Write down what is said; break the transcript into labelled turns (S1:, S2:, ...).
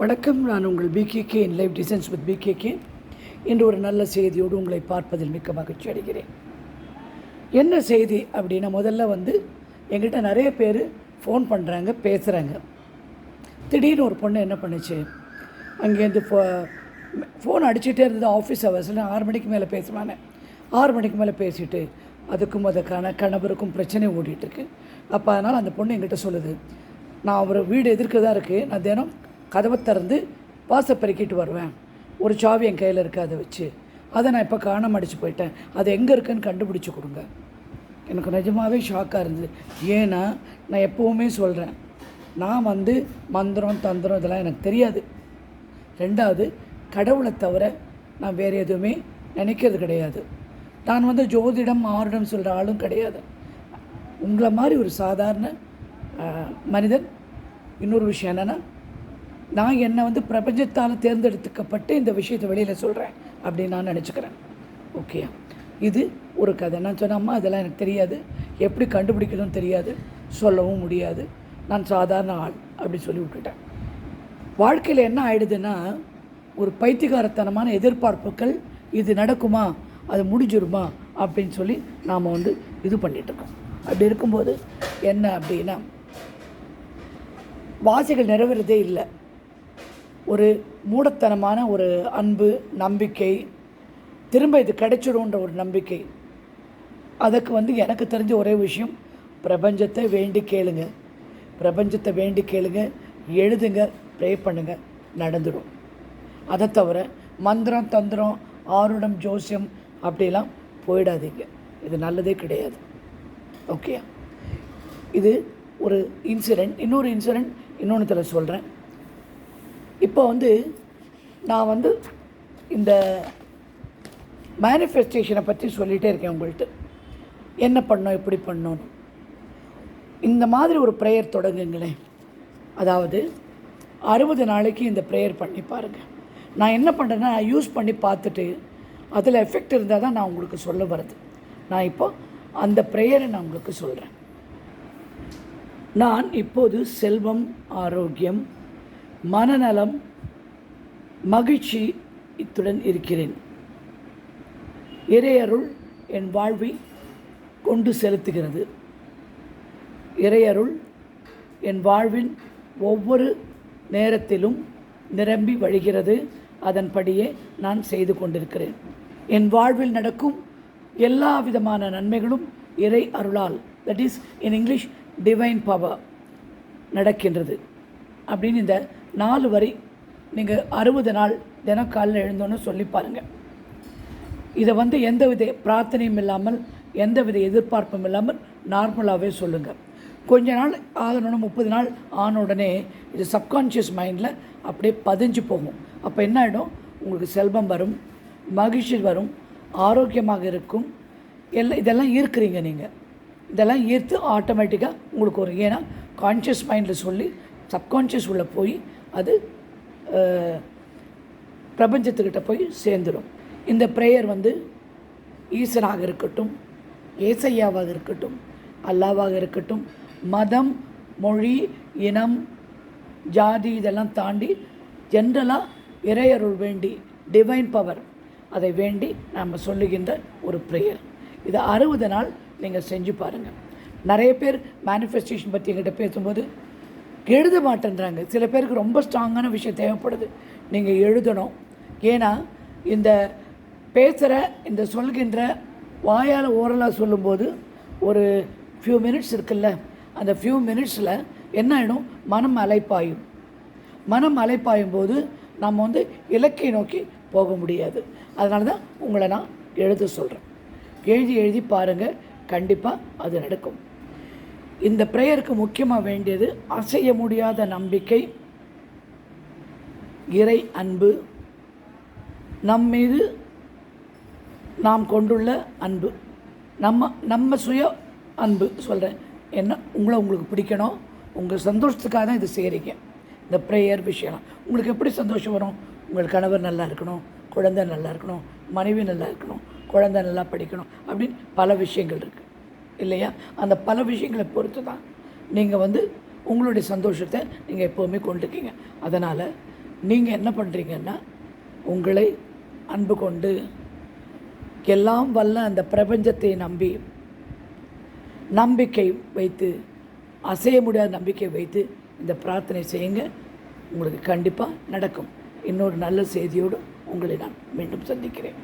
S1: வணக்கம். நான் உங்கள் பிகேகே இன் லைவ் டிசைன்ஸ் வித் பிகேகே இன்று ஒரு நல்ல செய்தியோடு உங்களை பார்ப்பதில் மிக்க மகிழ்ச்சி அடைகிறேன். என்ன செய்தி அப்படின்னா முதல்ல வந்து எங்கிட்ட நிறைய பேர் ஃபோன் பண்ணுறாங்க பேசுகிறாங்க திடீர்னு ஒரு பொண்ணு என்ன பண்ணுச்சு? அங்கேருந்து ஃபோ ஃபோன் அடிச்சுட்டே இருந்தது ஆஃபீஸ் ஹவர்ஸில் ஆறு மணிக்கு மேலே பேசுவானே ஆறு மணிக்கு மேலே பேசிட்டு அதுக்கும் அதுக்கான கணவருக்கும் பிரச்சனை ஓடிட்டுருக்கு அப்போ அதனால் அந்த பொண்ணு எங்கிட்ட சொல்லுது நான் ஒரு வீடு எதிர்க்க தான் இருக்குது நான் தினம் கதவை திறந்து வாச பெருக்கிட்டு வருவேன். ஒரு சாவி என் கையில் இருக்குது அதை வச்சு. அதை நான் இப்போ காணம் அடித்து போயிட்டேன். அது எங்கே இருக்குன்னு கண்டுபிடிச்சி கொடுங்க. எனக்கு நிஜமாகவே ஷாக்காக இருந்தது. ஏன்னா நான் எப்போவுமே சொல்கிறேன் நான் வந்து மந்திரம் தந்திரம் இதெல்லாம் எனக்கு தெரியாது. ரெண்டாவது கடவுளை தவிர நான் வேறு எதுவுமே நினைக்கிறது கிடையாது. நான் வந்து ஜோதிடம் ஆருடம் சொல்கிற ஆளும் கிடையாது. உங்களை மாதிரி ஒரு சாதாரண மனிதன். இன்னொரு விஷயம் என்னென்னா நான் என்னை வந்து பிரபஞ்சத்தால் தேர்ந்தெடுத்துக்கப்பட்டு இந்த விஷயத்தை வெளியில் சொல்கிறேன் அப்படின்னு நான் நினச்சிக்கிறேன். ஓகே இது ஒரு கதை. நான் சொன்னம்மா அதெல்லாம் எனக்கு தெரியாது. எப்படி கண்டுபிடிக்கணும்னு தெரியாது. சொல்லவும் முடியாது. நான் சாதாரண ஆள் அப்படி சொல்லி விட்டுட்டேன். வாழ்க்கையில் என்ன ஆயிடுதுன்னா ஒரு பைத்தியகாரத்தனமான எதிர்பார்ப்புகள் இது நடக்குமா? அது முடிஞ்சிருமா? அப்படின்னு சொல்லி நாம் வந்து இது பண்ணிகிட்ருக்கோம் இருக்கோம். அப்படி இருக்கும்போது என்ன அப்படின்னா வாசிகள் நிறைவேறதே இல்லை. ஒரு மூடத்தனமான ஒரு அன்பு நம்பிக்கை திரும்ப இது கிடைச்சிடும்ன்ற ஒரு நம்பிக்கை. அதுக்கு வந்து எனக்கு தெரிஞ்ச ஒரே விஷயம் பிரபஞ்சத்தை வேண்டி கேளுங்க. பிரபஞ்சத்தை வேண்டி கேளுங்க எழுதுங்க ப்ரே பண்ணுங்க நடந்துடும். அதை தவிர மந்திரம் தந்திரம் ஆருடம் ஜோசியம் அப்படிலாம் போயிடாதீங்க. இது நல்லதே கிடையாது. ஓகே இது ஒரு இன்சிடெண்ட் இன்னொரு இன்சிடெண்ட் இன்னொன்றுத்தில் சொல்கிறேன் இப்போ வந்து நான் வந்து இந்த மேனிஃபெஸ்டேஷனை பற்றி சொல்லிகிட்டே இருக்கேன் உங்கள்கிட்ட. என்ன பண்ணோம் எப்படி பண்ணோன்னு இந்த மாதிரி ஒரு ப்ரேயர் தொடங்குங்களேன். அதாவது அறுபது நாளைக்கு இந்த ப்ரேயர் பண்ணி பாருங்கள் நான் என்ன பண்ணுறேன்னா யூஸ் பண்ணி பார்த்துட்டு அதில் எஃபெக்ட் இருந்தால் தான் நான் உங்களுக்கு சொல்ல வருது நான் இப்போ அந்த ப்ரேயரை நான் உங்களுக்கு சொல்கிறேன் நான் இப்போது செல்வம் ஆரோக்கியம் மனநலம் மகிழ்ச்சி இத்துடன் இருக்கிறேன். இறையருள் என் வாழ்வை கொண்டு செலுத்துகிறது. இறையருள் என் வாழ்வின் ஒவ்வொரு நேரத்திலும் நிரம்பி வழிகிறது. அதன்படியே நான் செய்து கொண்டிருக்கிறேன். என் வாழ்வில் நடக்கும் எல்லா விதமான நன்மைகளும் இறை அருளால் that is in English divine power நடக்கின்றது. அப்படின்னு இந்த நாலு வரி நீங்கள் அறுபது நாள் தினம் காலையில் எழுந்தோன்னு சொல்லி பாருங்கள் இதை வந்து எந்த வித பிரார்த்தனையும் இல்லாமல் எந்த வித எதிர்பார்ப்பும் இல்லாமல் நார்மலாகவே சொல்லுங்கள் கொஞ்ச நாள் ஆகணும்னு முப்பது நாள் ஆன உடனே இது சப்கான்ஷியஸ் மைண்டில் அப்படியே பதிஞ்சு போகும். அப்போ என்ன ஆகிடும் உங்களுக்கு செல்வம் வரும் மகிழ்ச்சி வரும் ஆரோக்கியமாக இருக்கும். எல்லாம் இதெல்லாம் ஈர்க்கிறீங்க நீங்கள் இதெல்லாம் ஈர்த்து ஆட்டோமேட்டிக்காக உங்களுக்கு ஒரு ஏன்னா கான்ஷியஸ் மைண்டில் சொல்லி சப்கான்ஷியஸ் உள்ளே போய் அது பிரபஞ்சத்துக்கிட்ட போய் சேர்ந்துடும் இந்த ப்ரேயர் வந்து ஈஸ்வராக இருக்கட்டும் ஏசையாவாக இருக்கட்டும் அல்லாவாக இருக்கட்டும் மதம் மொழி இனம் ஜாதி இதெல்லாம் தாண்டி ஜென்ரலாக இறையருள் வேண்டி டிவைன் பவர் அதை வேண்டி நாம் சொல்லுகின்ற ஒரு ப்ரேயர் இதை அறுபது நாள் நீங்கள் செஞ்சு பாருங்கள் நிறைய பேர் மேனிஃபெஸ்டேஷன் பற்றி எங்கிட்ட பேசும்போது எழுத மாட்டேன்றாங்க சில பேருக்கு ரொம்ப ஸ்ட்ராங்கான விஷயம் தேவைப்படுது. நீங்கள் எழுதணும். ஏன்னா இந்த பேசுகிற இந்த சொல்கின்ற வாயால் ஓரலாக சொல்லும்போது ஒரு ஃபியூ மினிட்ஸ் இருக்குல்ல அந்த ஃபியூ மினிட்ஸில் என்ன ஆகிடும் மனம் அலைப்பாயும். மனம் அலைப்பாயும் போது நம்ம வந்து இலக்கை நோக்கி போக முடியாது. அதனால தான் உங்களை நான் எழுத சொல்கிறேன் எழுதி எழுதி பாருங்கள் கண்டிப்பாக அது நடக்கும். இந்த ப்ரேயருக்கு முக்கியமாக வேண்டியது அசைய முடியாத நம்பிக்கை இறை அன்பு நம் மீது நாம் கொண்டுள்ள அன்பு நம்ம நம்ம சுய அன்பு சொல்கிறேன் என்ன? உங்களை உங்களுக்கு பிடிக்கணும். உங்கள் சந்தோஷத்துக்காக தான் இது செய்கிறீங்க இந்த ப்ரேயர் விஷயம்லாம். உங்களுக்கு எப்படி சந்தோஷம் வரும்? உங்கள் கணவர் நல்லா இருக்கணும் குழந்தை நல்லா இருக்கணும் மனைவி நல்லா இருக்கணும் குழந்தை நல்லா படிக்கணும் அப்படின்னு பல விஷயங்கள் இருக்குது இல்லையா? அந்த பல விஷயங்களை பொறுத்து தான் நீங்கள் வந்து உங்களுடைய சந்தோஷத்தை நீங்கள் எப்போவுமே கொண்டுக்கீங்க. அதனால் நீங்கள் என்ன பண்ணுறீங்கன்னா உங்களை அன்பு கொண்டு எல்லாம் வல்ல அந்த பிரபஞ்சத்தை நம்பி நம்பிக்கை வைத்து அசைய முடியாத நம்பிக்கை வைத்து இந்த பிரார்த்தனை செய்யுங்க. உங்களுக்கு கண்டிப்பாக நடக்கும். இன்னொரு நல்ல செய்தியோடு உங்களை நான் மீண்டும் சந்திக்கிறேன்.